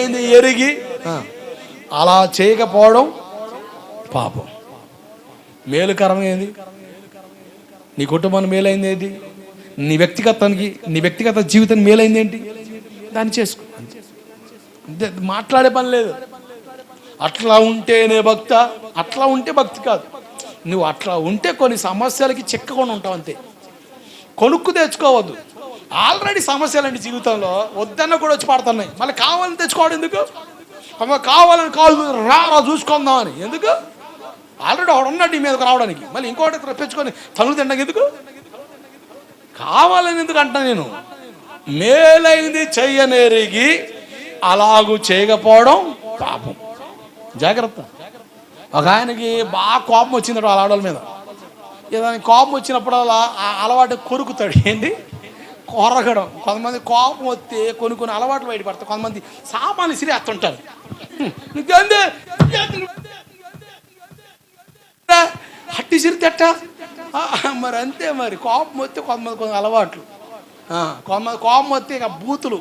మేలైంది ఎరిగి అలా చేయకపోవడం పాపం. మేలుకరమైంది నీ కుటుంబాన్ని మేలైంది ఏంటి? నీ వ్యక్తిగతానికి నీ వ్యక్తిగత జీవితం మేలైంది ఏంటి? దాన్ని చేసుకో. అంతే. మాట్లాడే పని లేదు. అట్లా ఉంటేనే భక్త అట్లా ఉంటే భక్తి కాదు. నువ్వు అట్లా ఉంటే కొన్ని సమస్యలకి చిక్కకుండా ఉంటావు అంతే. కొనుక్కు తెచ్చుకోవద్దు. ఆల్రెడీ సమస్యలండి జీవితంలో. వద్దన్న కూడా వచ్చి పడుతున్నాయి. మళ్ళీ కావాలని తెచ్చుకోవడం ఎందుకు? కావాలని కాదు రా రా చూసుకుందామని ఎందుకు? ఆల్రెడీ ఒకడు ఉన్నాడు ఈ మీదకి రావడానికి. మళ్ళీ ఇంకోటి తెప్పించుకొని తనులు తినడానికి ఎందుకు? కావాలని ఎందుకు అంటా నేను? మేలైంది చెయ్యనేరిగి అలాగూ చేయకపోవడం పాపం. జాగ్రత్త. ఒక ఆయనకి బాగా కోపం వచ్చిందట వాళ్ళ ఆడవాళ్ళ మీద. ఏదైనా కోపం వచ్చినప్పుడు అలా ఆ అలవాటు కొరుకుతాడు. ఏంటి కొరగడం. కొంతమంది కోపం వస్తే కొన్ని కొన్ని అలవాట్లు బయటపడతాయి కొంతమంది సామాన్లు సిరేస్తుంటారు. నీకేంది అట్టి సిరితెట్ట? మరి అంతే మరి. కోపం వస్తే కొంతమంది కొన్ని అలవాట్లు. కొంతమంది కోపం వస్తే ఇక బూతులు.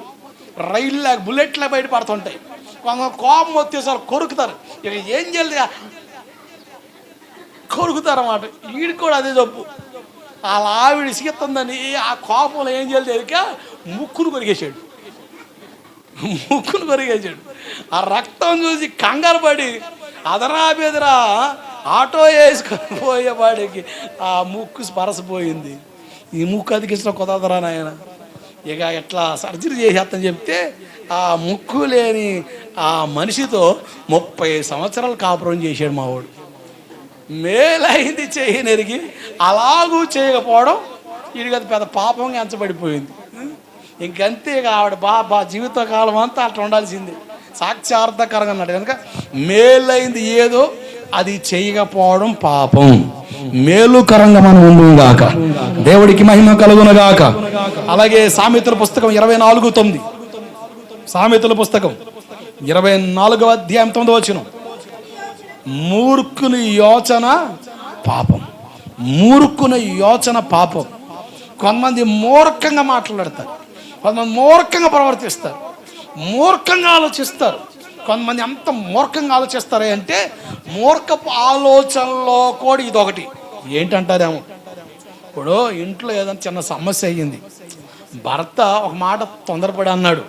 రైళ్ళ బుల్లెట్లా బయటపడుతుంటాయి కొంతమంది కోపం వచ్చేసారి కొరుకుతారు. ఇక ఏం చేయలేదు కొరుకుతారు అన్నమాట. వీడికి కూడా అదే తప్పు అలా ఆవిడ ఇసుకెత్తుందని ఆ కోపంలో ఏం చేయాలి తెలియక ముక్కును కొరిగేశాడు ముక్కును కొరిగేశాడు ఆ రక్తం చూసి కంగారు పడి అదరా బెదరా ఆటో వేసుకొని పోయేవాడికి ఆ ముక్కు స్పరసపోయింది. ఈ ముక్కు అతికించిన కుదరదరా నాయన. ఇక ఎట్లా సర్జరీ చేసేస్తాను చెప్తే ఆ ముక్కు లేని ఆ మనిషితో ముప్పై సంవత్సరాలు కాపురం చేశాడు మావాడు. మేలైంది చేయనెరిగి అలాగూ చేయకపోవడం ఇది కదా పెద్ద పాపంగా ఎంచబడిపోయింది. ఇంకంతే ఇక ఆవిడ బా జీవితకాలం అంతా అట్లా ఉండాల్సింది. సాక్ష్యార్థకరంగా అన్నాడు కనుక మేలైంది ఏదో అది చేయకపోవడం పాపం. మేలుకరంగా మనం ఉండుగాక. దేవుడికి మహిమ కలుగునగాక. అలాగే సామెతల పుస్తకం ఇరవై నాలుగు తొమ్మిది. సామెతల పుస్తకం ఇరవై నాలుగవ అధ్యాయం తొమ్మిది వచ్చినాం మూర్ఖుని యోచన పాపం. మూర్ఖుని యోచన పాపం. కొంతమంది మూర్ఖంగా మాట్లాడతారు. కొంతమంది మూర్ఖంగా ప్రవర్తిస్తారు. మూర్ఖంగా ఆలోచిస్తారు. కొంతమంది అంత మూర్ఖంగా ఆలోచిస్తారు అంటే మూర్ఖపు ఆలోచనలో కూడా ఇదొకటి. ఏంటంటారేమో? ఇప్పుడు ఇంట్లో ఏదైనా చిన్న సమస్య అయ్యింది. భర్త ఒక మాట తొందరపడి అన్నాడు.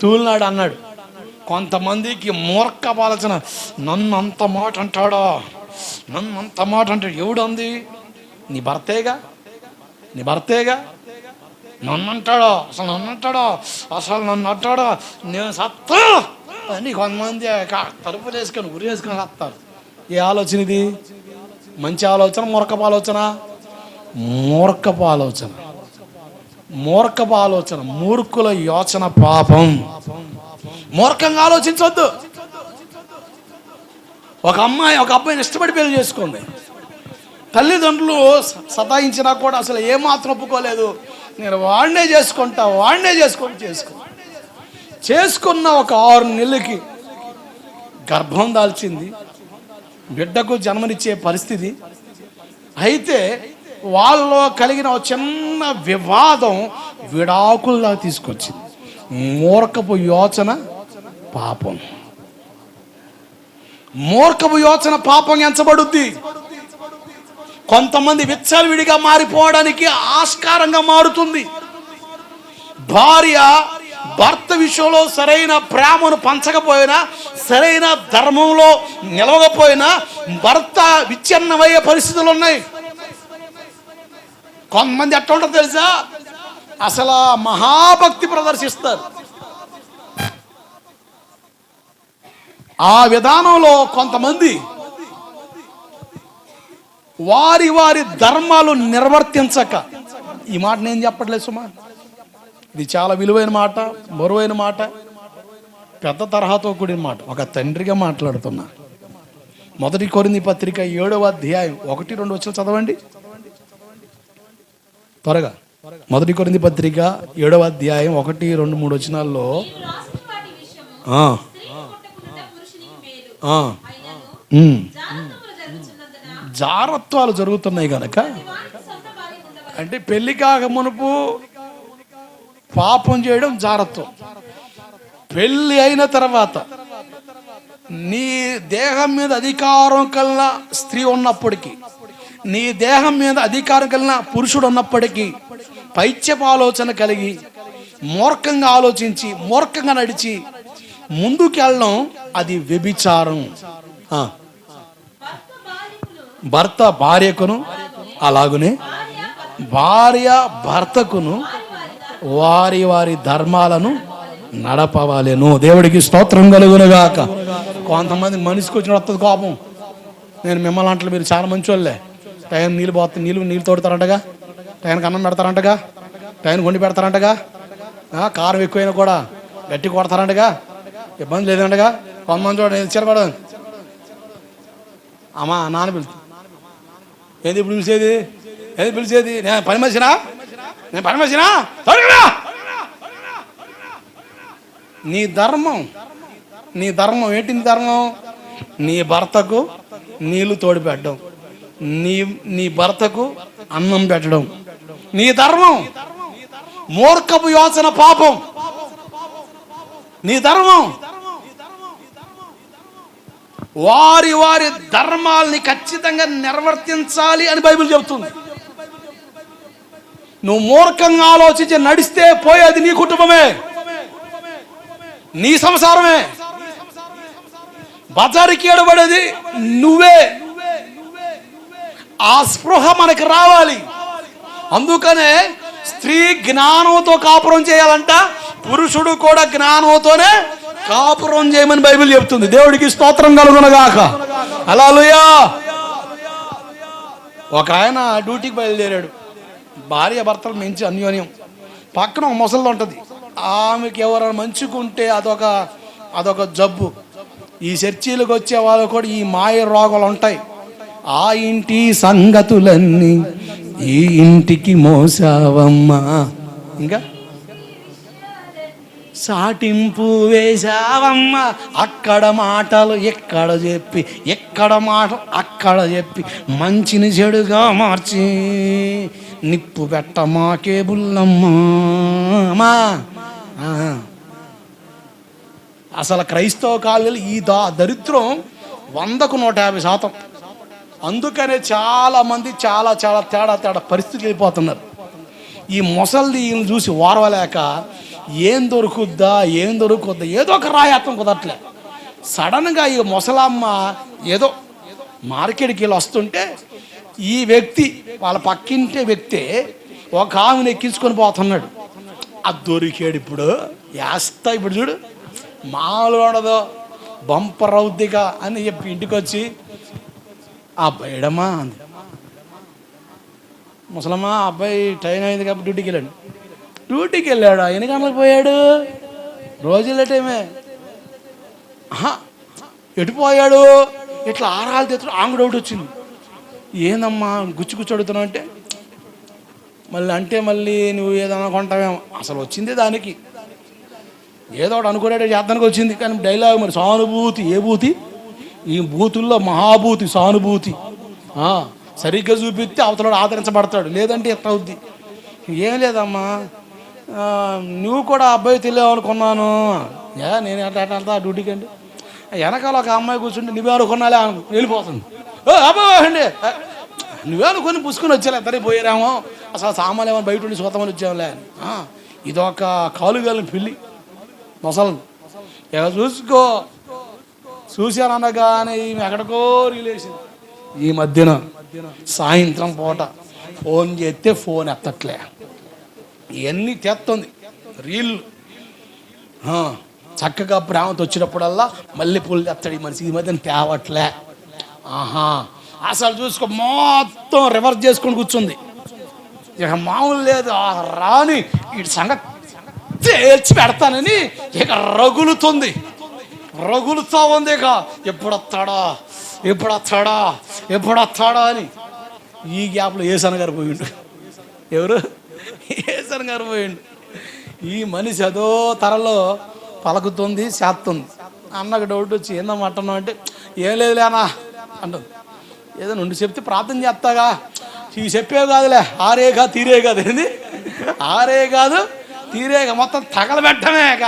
తూలినాడు అన్నాడు. కొంతమందికి మూర్ఖ ఆలోచన నన్ను అంత మాట అంటాడా? నన్ను అంత మాట అంటాడు ఎవడు నీ భర్తేగా? నీ భర్తేగా? నన్ను అంటాడో అసలు నన్ను అంటాడో అసలు నన్ను అంటాడో నేను సత్తా? అని కొంతమంది క- తలుపులు వేసుకొని ఉరి వేసుకొని సత్తారు. ఏ ఆలోచన ఇది? మంచి ఆలోచన మూర్ఖపు ఆలోచన? మూర్ఖపు ఆలోచన. మూర్ఖపు ఆలోచన మూర్ఖుల యోచన పాపం. మూర్ఖంగా ఆలోచించవద్దు ఒక అమ్మాయి ఒక అబ్బాయిని ఇష్టపడి పెళ్ళి చేసుకుంది. తల్లిదండ్రులు సతాయించినా కూడా అసలు ఏమాత్రం ఒప్పుకోలేదు. నేను వాడినే చేసుకుంటా వాడినే చేసుకొని చేసుకో. చేసుకున్న ఒక ఆరు నెలలకి గర్భం దాల్చింది. బిడ్డకు జన్మనిచ్చే పరిస్థితి. అయితే వాళ్ళలో కలిగిన చిన్న వివాదం విడాకుల్లా తీసుకొచ్చింది. మూర్ఖపు యోచన పాపం. మూర్ఖపు యోచన పాపం ఎంచబడుద్ది. కొంతమంది విచ్చలవిడిగా మారిపోవడానికి ఆస్కారంగా మారుతుంది. భార్య భర్త విషయంలో సరైన ప్రేమను పంచకపోయినా సరైన ధర్మంలో నిలవకపోయినా భర్త విచ్ఛిన్నమయ్యే పరిస్థితులు ఉన్నాయి కొంతమంది ఎట్లా ఉంటారు తెలుసా? అసలు మహాభక్తి ప్రదర్శిస్తారు. ఆ విధానంలో కొంతమంది వారి వారి ధర్మాలు నిర్వర్తించక. ఈ మాట నేను చెప్పట్లేదు సుమా. ఇది చాలా విలువైన మాట బరువైన మాట పెద్ద తరహాతో కూడిన మాట. ఒక తండ్రిగా మాట్లాడుతున్నా. మొదటి కొరింది పత్రిక ఏడవ అధ్యాయం ఒకటి రెండు వచ్చిన చదవండి. త్వరగా. మొదటి కొరింది పత్రిక ఏడవ అధ్యాయం ఒకటి రెండు మూడు వచనాల్లో జారత్వాలు జరుగుతున్నాయి కనుక. అంటే పెళ్ళి కాక మునుపు పాపం చేయడం జారత్వం పెళ్ళి అయిన తర్వాత నీ దేహం మీద అధికారం కలిగిన స్త్రీ ఉన్నప్పటికీ నీ దేహం మీద అధికారం కలిగిన పురుషుడు ఉన్నప్పటికీ పైత్యపు ఆలోచన కలిగి మూర్ఖంగా ఆలోచించి మూర్ఖంగా నడిచి ముందుకు వెళ్ళడం అది వ్యభిచారం. భర్త భార్యకును అలాగునే భార్య భర్తకును వారి వారి ధర్మాలను నడపవాలేను. దేవుడికి స్తోత్రం కలుగునుగాక కొంతమంది మనిషికి వచ్చిన వస్తుంది కోపం. నేను మిమ్మల్ని అంటే మీరు చాలా మంచి వాళ్ళే టైం నీళ్ళు పోతే నీళ్ళు నీళ్ళు తోడతారంటగా? టైంకి అన్నం పెడతారంటగా? టైం వండి పెడతారంటగా? కారం ఎక్కువైనా కూడా గట్టి కొడతారంటగా? ఇబ్బంది లేదండగా కొమ్మని చూడండి చిరగడం అమ్మా నాన్న పిలుచు ఏది ఇప్పుడు పిలిచేది? ఏది పిలిచేది? నేను పని మనిషినా నేను పని మనిషినా నీ ధర్మం నీ ధర్మం ఏంటి నీ ధర్మం? నీ భర్తకు నీళ్ళు తోడు పెట్టడం నీ నీ భర్తకు అన్నం పెట్టడం. నీ ధర్మం మూర్ఖపు యోచన పాపం. నీ ధర్మం వారి వారి ధర్మాల్ని ఖచ్చితంగా నిర్వర్తించాలి అని బైబిల్ చెబుతుంది. నువ్వు మూర్ఖంగా ఆలోచించి నడిస్తే పోయేది నీ కుటుంబమే. నీ సంసారమే. బజారుకి ఏడబడేది నువ్వే. ఆ స్పృహ మనకి రావాలి. అందుకనే స్త్రీ జ్ఞానంతో కాపురం చేయాలంట పురుషుడు కూడా జ్ఞానంతోనే కాపురం చేయమని బైబిల్ చెప్తుంది. దేవుడికి స్తోత్రం కలుగునగాక. అలాలుయా ఒక ఆయన డ్యూటీకి బయలుదేరాడు. భార్య భర్తలు మంచి అన్యోన్యం. పక్కన ఒక ముసలిది ఉంటుంది. ఆమెకి ఎవరైనా మంచుకుంటే అదొక అదొక జబ్బు. ఈ చర్చీలకు వచ్చే వాళ్ళు కూడా ఈ మాయ రోగాలు ఉంటాయి. ఆ ఇంటి సంగతులన్నీ ఈ ఇంటికి మోసావమ్మా. ఇంకా? సాటింపు వేశావమ్మ. అక్కడ మాటలు ఎక్కడ చెప్పి ఎక్కడ మాటలు అక్కడ చెప్పి మంచిని చెడుగా మార్చి నిప్పు పెట్ట మాకే బుల్లమ్మా. అమ్మా. అసలు క్రైస్తవ కాలేజీలు ఈ దా దరిద్రం వందకు నూట యాభై శాతం. అందుకనే చాలా మంది చాలా చాలా తేడా తేడా పరిస్థితులు వెళ్ళిపోతున్నారు ఈ ముసలిది చూసి ఓర్వలేక ఏం దొరుకుద్దా ఏం దొరుకుద్దా ఏదో ఒక రాయత్వం కుదరట్లే. సడన్గా ఈ ముసలమ్మ ఏదో మార్కెట్కి వెళ్ళి వస్తుంటే ఈ వ్యక్తి వాళ్ళ పక్కింటే వ్యక్తి ఒక ఆమెను ఎక్కించుకొని పోతున్నాడు. అది దొరికాడు ఇప్పుడు. వేస్తా ఇప్పుడు చూడు. మామూలుగా ఉండదు. బంపర్ అవుద్దిగా అని చెప్పి ఇంటికి వచ్చి ఆ బయడమ్మా అంది. ముసలమ్మ అబ్బాయి ట్రైన్ అయింది కాబట్టి డ్యూటీకి వెళ్ళండి. డ్యూటీకి వెళ్ళాడు? ఎన్ని గంటలకు పోయాడు? రోజు టైమే. ఎటుపోయాడు ఎటు పోయాడు? ఇట్లా ఆరాలు తెచ్చు ఆంగుడు ఒకటి వచ్చింది. ఏందమ్మా గుచ్చి గుచ్చి అడుగుతున్నావు అంటే మళ్ళీ అంటే మళ్ళీ నువ్వు ఏదైనా కొంటావేమో. అసలు వచ్చిందే దానికి. ఏదో ఒకటి అనుకునేట చేద్దానికి వచ్చింది. కానీ డైలాగ్ మరి సానుభూతి ఏ భూతి? ఈ భూతుల్లో మహాభూతి సానుభూతి. సరిగ్గా చూపిస్తే అవతల ఆదరించబడతాడు. లేదంటే ఎట్లా అవుద్ది? ఏం లేదమ్మా. నువ్వు కూడా అబ్బాయి తెలియవనుకున్నాను ఏ నేను ఎట్లా ఎట్లా వెళ్తా డ్యూటీకి అండి. వెనకాల ఒక అమ్మాయి కూర్చుంటే నువ్వే అనుకున్నాలే వెళ్ళిపోతుంది. ఓ అబ్బాయి అండి. నువ్వే అనుకుని పుసుకుని వచ్చేలే ఇద్దరే పోయారేమో. అసలు సామాన్లు ఏమైనా బయట ఉండి సూతమని వచ్చావులే. అని ఇదొక కాలుగాలని పిల్లి. మొసలు ఇక చూసుకో. చూశాననగానే ఈమె ఎక్కడికో రిలేషన్. ఈ మధ్యన సాయంత్రం పూట ఫోన్ చేస్తే ఫోన్ ఎత్తట్లే. ఇవన్నీ తెస్తుంది రీల్. చక్కగా ప్రేమతో వచ్చినప్పుడల్లా మల్లెపూలు తెస్తాడు ఈ మనిషి. ఈ మధ్యన తేవట్లే. ఆహా. అసలు చూసుకో మొత్తం రివర్స్ చేసుకొని కూర్చుంది. ఇక మామూలు లేదు. రాని ఈ సంగతి తేల్చి పెడతానని ఇక రగులుతుంది. రగులుతా ఉంది ఇక. ఎప్పుడు వస్తాడా ఎప్పుడు వస్తాడా ఎప్పుడు వస్తాడా అని ఈ గ్యాప్లో ఏ గారు పోయిండు ఎవరు? ఏసన్ గారు పోయిండు. ఈ మనిషి అదో తరలో పలుకుతుంది చేస్తుంది. అన్నకు డౌట్ వచ్చి ఏందమ్మా అంటున్నావు? అంటే ఏం లేదులే అన్న అంటుంది. ఏదో నుండి చెప్తే ప్రార్థన చేస్తాగా. ఇవి చెప్పేవి కాదులే ఆరే కాదు తీరే కాదు ఏంది? ఆరే కాదు తీరే మొత్తం తగలబెట్టమేక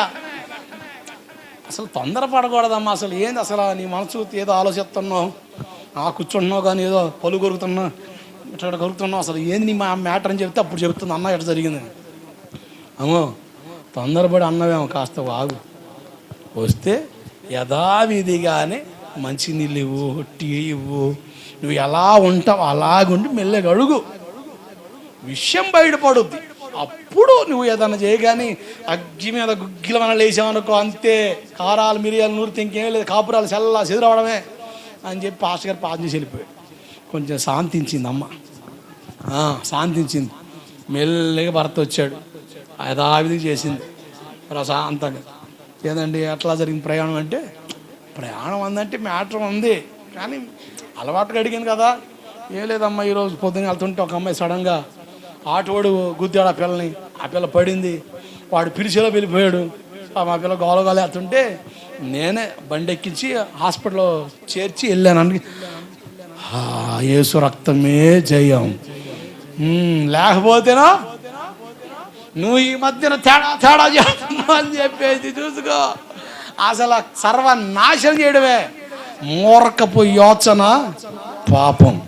అసలు తొందరపడకూడదమ్మా అసలు ఏంది అసలు నీ మనసు ఏదో ఆలోచిస్తున్నావు? ఆ కూర్చుంటున్నావు కానీ ఏదో పలుగొరుగుతున్నావు ఇట్లా కొరుకుతున్నావు అసలు. ఏంది నీ మా మ్యాటర్ అని చెప్తే అప్పుడు చెప్తుంది. అన్న ఎట్లా జరిగింది? అమ్మో తొందరపడి అన్నవేమో కాస్త వాగు. వస్తే యథావిధిగానే మంచినీళ్ళు ఇవ్వు టీ ఇవ్వు. నువ్వు ఎలా ఉంటావు అలాగుండి మెల్లగా అడుగు. విషయం బయటపడుద్ది. అప్పుడు నువ్వు ఏదైనా చేయగాని అగ్గి మీద గుగ్గిల మన లేచామనుకో అంతే. కారాలు మిరియాలు నూరితే ఇంకేం లేదు. కాపురాలు చల్లా చెదురవడమే అని చెప్పి పాస్టర్ గారు పాదం చేసి వెళ్ళిపోయాడు. కొంచెం శాంతించింది అమ్మ శాంతించింది. మెల్లగా భర్త వచ్చాడు. యథావిధి చేసింది. ప్రశాంతంగా. ఏదండి ఎట్లా జరిగింది ప్రయాణం అంటే ప్రయాణం అందంటే మ్యాటర్ ఉంది. కానీ అలవాటుగా అడిగాను కదా. ఏం లేదమ్మా ఈరోజు పొద్దున్న వెళ్తుంటే ఒక అమ్మాయి సడన్గా ఆటోడు గుద్దాడు ఆ పిల్లని. ఆ పిల్ల పడింది. వాడు పిలిచేలో వెళ్ళిపోయాడు. ఆ మా పిల్ల గోలగోలు వెళ్తుంటే నేనే బండి ఎక్కించి హాస్పిటల్లో చేర్చి వెళ్ళాను. యేసు రక్తమే జయం. లేకపోతేనా? నువ్వు ఈ మధ్యన తేడా తేడా చేస్తున్నావు అని చెప్పేసి చూసుకో. అసలు సర్వనాశనం చేయడమే. మూర్ఖపు యోచన పాపం.